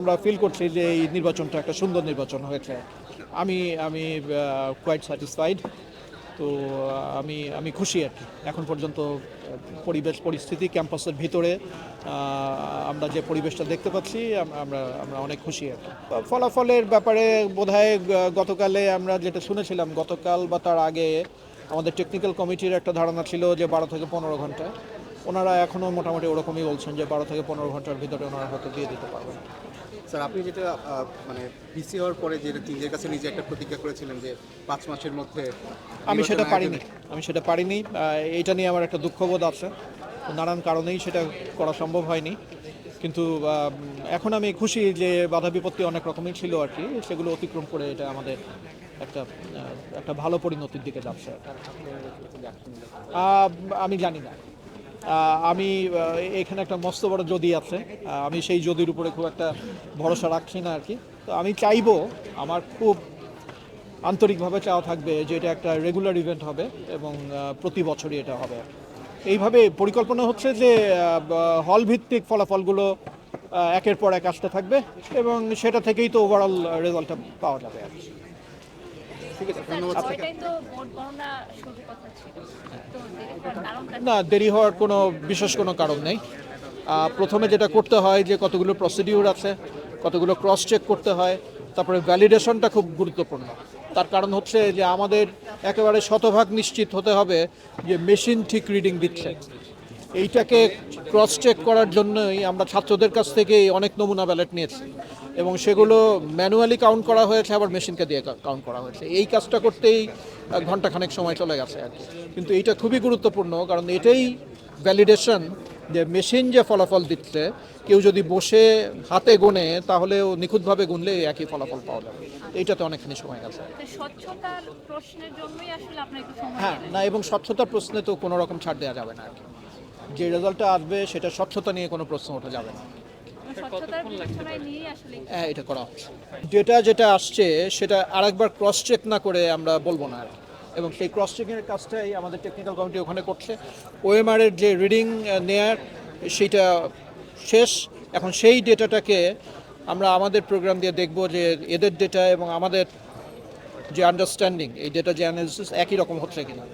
আমরা ফিল করছি যে এই নির্বাচনটা একটা সুন্দর নির্বাচন হয়েছে। আমি আমি কোয়াইট স্যাটিসফাইড তো আমি আমি খুশি আর কি। এখন পর্যন্ত পরিবেশ পরিস্থিতি ক্যাম্পাসের ভিতরে আমরা যে পরিবেশটা দেখতে পাচ্ছি আমরা আমরা অনেক খুশি আর কি। ফলাফলের ব্যাপারে আহ, গতকালে আমরা যেটা শুনেছিলাম গতকাল বা তার আগে আমাদের টেকনিক্যাল কমিটির একটা ধারণা ছিল যে বারো থেকে পনেরো ঘণ্টা। ওনারা এখনও মোটামুটি ওরকমই বলছেন যে বারো থেকে পনেরো ঘণ্টার ভিতরে ওনারা হয়তো দিয়ে দিতে পারবেন। স্যার আপনি যেটা মানে পিসি হওয়ার পরে যে নিজের কাছে নিজে একটা প্রতিজ্ঞা করেছিলেন যে পাঁচ মাসের মধ্যে আমি সেটা পারিনি। আমি সেটা পারিনি। এটা নিয়ে আমার একটা দুঃখবোধ আছে। নানান কারণেই সেটা করা সম্ভব হয়নি। কিন্তু এখন আমি খুশি যে বাধা বিপত্তি অনেক রকমই ছিল আর কি। সেগুলো অতিক্রম করে এটা আমাদের একটা একটা ভালো পরিণতির দিকে যাচ্ছে। আমি জানি না। আমি এখানে একটা মস্ত বড় যদি আছে। আমি সেই যদির উপরে খুব একটা ভরসা রাখছি না আর কি। তো আমি চাইব আমার খুব আন্তরিকভাবে চাওয়া থাকবে যে এটা একটা রেগুলার ইভেন্ট হবে এবং প্রতি বছরই এটা হবে। এইভাবে পরিকল্পনা হচ্ছে যে হল ভিত্তিক ফলাফলগুলো একের পর এক আসতে থাকবে এবং সেটা থেকেই তো ওভারঅল রেজাল্টটা পাওয়া যাবে আর কি। ঠিক আছে ধন্যবাদ। না, দেরি হওয়ার কোনো বিশেষ কোনো কারণ নেই। প্রথমে যেটা করতে হয় যে কতগুলো প্রসিডিউর আছে, কতগুলো ক্রস চেক করতে হয়, তারপরে ভ্যালিডেশনটা খুব গুরুত্বপূর্ণ। তার কারণ হচ্ছে যে আমাদের একেবারে শতভাগ নিশ্চিত হতে হবে যে মেশিন ঠিক রিডিং দিচ্ছে। এইটাকে ক্রস চেক করার জন্যই আমরা ছাত্রদের কাছ থেকে অনেক নমুনা ব্যালেট নিয়েছি। এবং সেগুলো ম্যানুয়ালি কাউন্ট করা হয়েছে আবার মেশিনকে দিয়ে কাউন্ট করা হয়েছে। এই কাজটা করতেই আহ, ঘন্টাখানেক সময় চলে গেছে আর কি। কিন্তু এইটা খুবই গুরুত্বপূর্ণ কারণ এটাই ভ্যালিডেশন যে মেশিন যে ফলাফল দিচ্ছে কেউ যদি বসে হাতে গোনে তাহলেও নিখুঁতভাবে গুনলে একই ফলাফল পাওয়া যাবে। এইটাতে অনেকখানি সময় গেছে। হ্যাঁ না এবং স্বচ্ছতার প্রশ্নে তো কোনো রকম ছাড় দেওয়া যাবে না আর কি। যে রেজাল্টটা আসবে সেটা স্বচ্ছতা নিয়ে কোনো প্রশ্ন ওঠা যাবে না। স্বচ্ছতার বিবেচনায় হ্যাঁ এটা করা হচ্ছে। ডেটা যেটা আসছে সেটা আরেকবার ক্রস চেক না করে আমরা বলব না আর। এবং সেই ক্রস চেকিংয়ের কাজটাই আমাদের টেকনিক্যাল কমিটি ওখানে করছে। ওএমআর এর যে রিডিং নেয়ার সেটা শেষ। এখন সেই ডেটাটাকে আমরা আমাদের প্রোগ্রাম দিয়ে দেখব যে এদের ডেটা এবং আমাদের যে আন্ডারস্ট্যান্ডিং এই ডেটা যে অ্যানালিসিস একই রকম হচ্ছে কিনা।